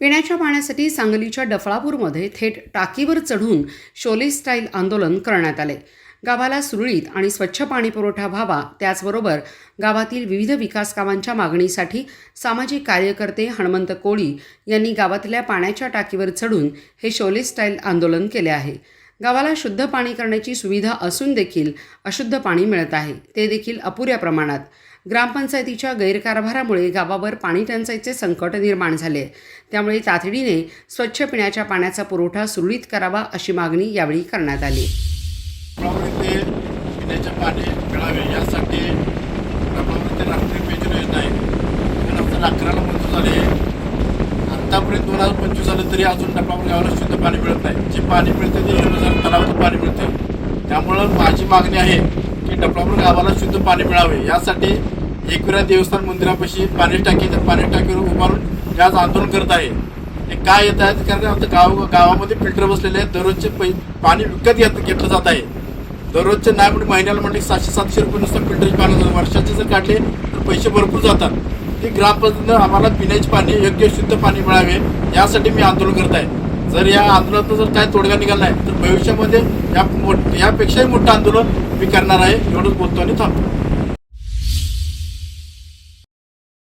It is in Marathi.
पिण्याच्या पाण्यासाठी सांगलीच्या डफळापूरमध्ये थेट टाकीवर चढून शोले स्टाईल आंदोलन करण्यात आले. गावाला सुरळीत आणि स्वच्छ पाणी पुरवठा व्हावा त्याचबरोबर गावातील विविध विकास कामांच्या मागणीसाठी सामाजिक कार्यकर्ते हणमंत कोळी यांनी गावातल्या पाण्याच्या टाकीवर चढून हे शोले स्टाईल आंदोलन केले आहे. गावाला शुद्ध पाणी करण्याची सुविधा असून देखील अशुद्ध पाणी मिळत आहे. ते देखील अपुऱ्या प्रमाणात. ग्रामपंचायतीच्या गैरकारभारामुळे गावावर पाणी टंचाईचे संकट निर्माण झाले. त्यामुळे तातडीने स्वच्छ पिण्याच्या पाण्याचा पुरवठा सुरळीत करावा अशी मागणी यावेळी करण्यात आली प्रभावित पिण्याचे पाणी मिळावे यासाठी प्रभावित राष्ट्रीय पेयजल योजना आहे दोन हजार अकराला मंजूर झाले आत्तापर्यंत दोन हजार पंचवीस झालं तरी अजून डबलापूर गावाला शुद्ध पाणी मिळत नाही. जे पाणी मिळतं ते दोन हजार तलावाचं पाणी मिळतं त्यामुळं माझी मागणी आहे की डबलापूर गावाला शुद्ध पाणी मिळावे. यासाठी एकविरा देवस्थान मंदिरापाशी पाणी टाकी तर पाणी टाकीवर उभारून हे आज आंदोलन करत आहे. हे काय येत आहे कारण आमचं गाव गावामध्ये फिल्टर बसलेले आहेत. दररोजचे पै पाणी विकत घेत घेतलं जात आहे. दररोजचे नाही म्हणजे महिन्याला म्हणजे सातशे सातशे रुपये नुसतं फिल्टरचे पाणी जातं. वर्षाचे जर काढले तर पैसे भरपूर जातात. की ग्रामपंचायतीनं आम्हाला पिण्याचे पाणी योग्य शुद्ध पाणी मिळावे यासाठी मी आंदोलन करत आहे. जर या आंदोलनात जर काय तोडगा निघाला नाही तर भविष्यामध्ये या मोठ यापेक्षाही मोठं आंदोलन मी करणार आहे एवढंच बोलतो आणि थांबतो.